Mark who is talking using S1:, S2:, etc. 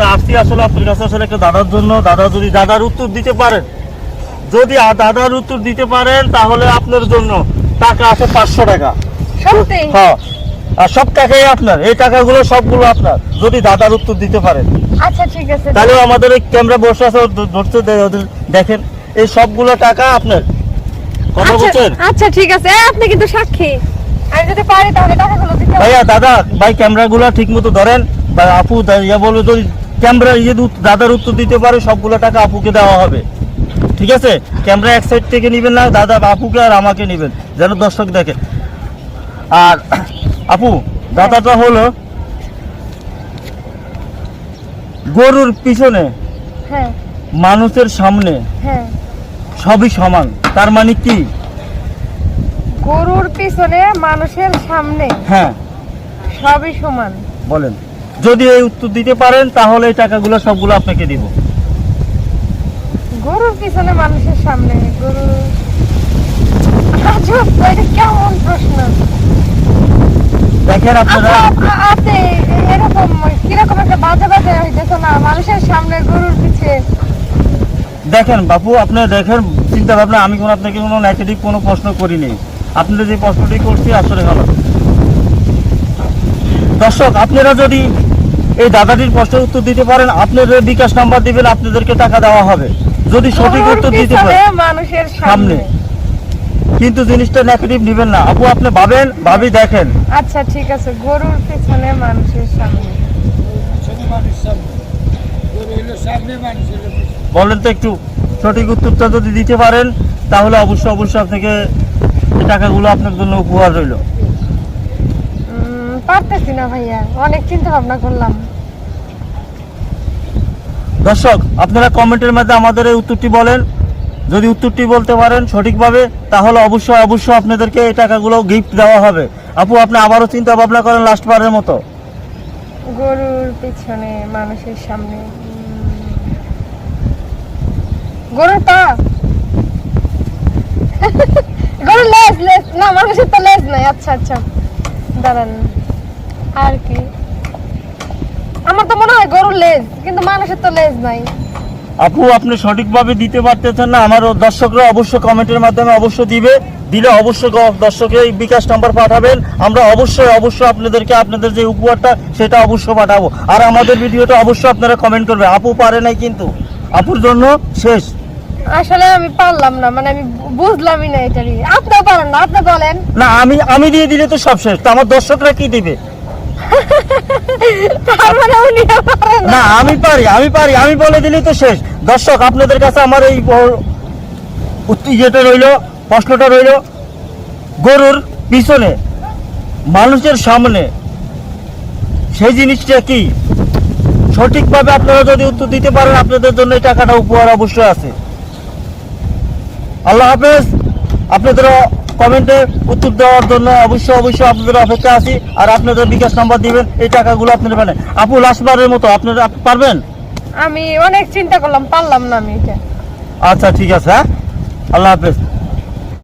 S1: তো আসছি আসলে আপনার কাছে আসলে একটা দাদার জন্য দাদা যদি দাদার উত্তর দিতে পারেন। যদি দাদার উত্তর দিতে পারেন তাহলে আপনার জন্য টাকা আছে পাঁচশো টাকা। হ্যাঁ। আর সব টাকাই আপনার। এই টাকাগুলো সবগুলো আপনার যদি দাদার উত্তর দিতে পারেন।
S2: আচ্ছা ঠিক আছে।
S1: তাহলে আমাদের ওই ক্যামেরা বসে আছে ধরতে দেখেন। এই সবগুলো টাকা আপনার। কথা
S2: আচ্ছা
S1: বলছেন
S2: আচ্ছা ঠিক আছে। আপনি কিন্তু সাক্ষী। আমি যদি পারি তাহলে টাকাগুলো দিতে
S1: ভাইয়া দাদা ভাই ক্যামেরাগুলো ঠিক মতো ধরেন। বা আপু ইয়া বলবে যদি ক্যামেরা ইয়ে দাদার উত্তর দিতে পারে সবগুলো টাকা আপুকে দেওয়া হবে। ঠিক আছে? ক্যামেরা এক সাইড থেকে নেবেন না দাদা আপুকে আর আমাকে নেবেন যেন দর্শক দেখে। আর আপু দাদাটা হলো গরুর পিছনে
S2: হ্যাঁ।
S1: মানুষের সামনে
S2: হ্যাঁ।
S1: সবই সমান। তার মানে কি?
S2: গরুর পিছনে মানুষের সামনে
S1: হ্যাঁ।
S2: সবই সমান।
S1: বলেন। যদি এই উত্তর দিতে পারেন তাহলে এই টাকাগুলো সবগুলো আপনাকে দিব।
S2: গরুর পিছনে মানুষের সামনে গরু। এটা কেমন প্রশ্ন?
S1: দেখেন আপনারা
S2: আচ্ছা, এরকম কীরকম একটা বাজে বাজে হইতেছে না মানুষের সামনে গরুর পিছে।
S1: দেখেন বাপু আপনি দেখেন চিন্তা ভাবনা আমি কোনো আপনাকে কোনো নেগেটিভ কোনো প্রশ্ন করিনি। আপনারা যে প্রশ্নটি করছি আসলে ভালো। দর্শক আপনারা যদি এই দাদাটির প্রশ্নের উত্তর দিতে পারেন। আপনাদের বিকাশ নাম্বার দিবেন আপনাদেরকে টাকা দেওয়া হবে। যদি সঠিক উত্তর দিতে পারেন
S2: মানুষের
S1: সামনে। কিন্তু জিনিসটা নেগেটিভ নেবেন না। আপু আপনি ভাবেন ভাবি দেখেন।
S2: আচ্ছা ঠিক আছে। গরুর পিছনে মানুষের সামনে।
S1: বলেন তো একটু সঠিক উত্তরটা যদি দিতে পারেন তাহলে অবশ্যই অবশ্যই আপনাকে টাকাগুলো আপনার জন্য উপহার রইল।
S2: পারতেছি না ভাইয়া অনেক চিন্তা ভাবনা করলাম।
S1: দর্শক আপনারা কমেন্টের মধ্যে আমাদের এই উত্তরটি বলেন। যদি উত্তরটি বলতে পারেন সঠিকভাবে তাহলে অবশ্যই অবশ্যই আপনাদেরকে এই টাকাগুলো গিফট দেওয়া হবে। আপু আপনি আবারও চিন্তা ভাবনা করেন লাস্ট বারের মতো।
S2: গরুর পিছনে মানুষের সামনে। গরুর পা! গরুর লেজ লেজ! না মানুষের তো লেজ নাই। আচ্ছা আচ্ছা। দাঁড়ান। আর কি? আমার তো মনে হয় গরুর লেজ কিন্তু মানুষের তো লেজ নাই।
S1: আপু আপনি সঠিকভাবে দিতে পারতেছেন না আমার দর্শকরা অবশ্যই কমেন্টের মাধ্যমে অবশ্যই দিবে দিলে অবশ্যই দর্শকে এই বিকাশ নাম্বার পাঠাবেন আমরা অবশ্যই অবশ্যই আপনাদেরকে আপনাদের যে উপহারটা সেটা অবশ্যই পাঠাবো। আর আমাদের ভিডিওটা অবশ্যই আপনারা কমেন্ট করবে আপু পারে নাই কিন্তু। আপুর জন্য শেষ।
S2: আসলে আমি পারলাম না মানে আমি বুঝলামই না এটারই। আপনিও পারেন না আপনি বলেন।
S1: না আমি আমি দিয়ে দিলে তো সব শেষ তো আমার দর্শকরা কি দিবে
S2: তার মানে উনি পারেন না
S1: আমি পারি আমি পারি, আমি বলে দিলেই তো শেষ। দর্শক, আপনাদের কাছে আমার এই ইয়েটা রইল, প্রশ্নটা রইল, গরুর পিছনে, মানুষের সামনে, সেই জিনিসটা কি? সঠিকভাবে আপনারা যদি উত্তর দিতে পারেন, আপনাদের জন্য এই টাকাটা উপহার অবশ্যই আছে। আল্লাহ হাফেজ। আপনাদের কমেন্টে উত্তর দেওয়ার জন্য অবশ্যই অবশ্যই আপনাদের অপেক্ষা আছি আর আপনাদের বিকাশ নাম্বার দিবেন এই টাকাগুলো আপনারা মানে আপু লাস্টবারের মতো আপনারা পারবেন?
S2: আমি অনেক চিন্তা করলাম পারলাম না আমি এটা।
S1: আচ্ছা ঠিক আছে হ্যাঁ? আল্লাহ হাফেজ।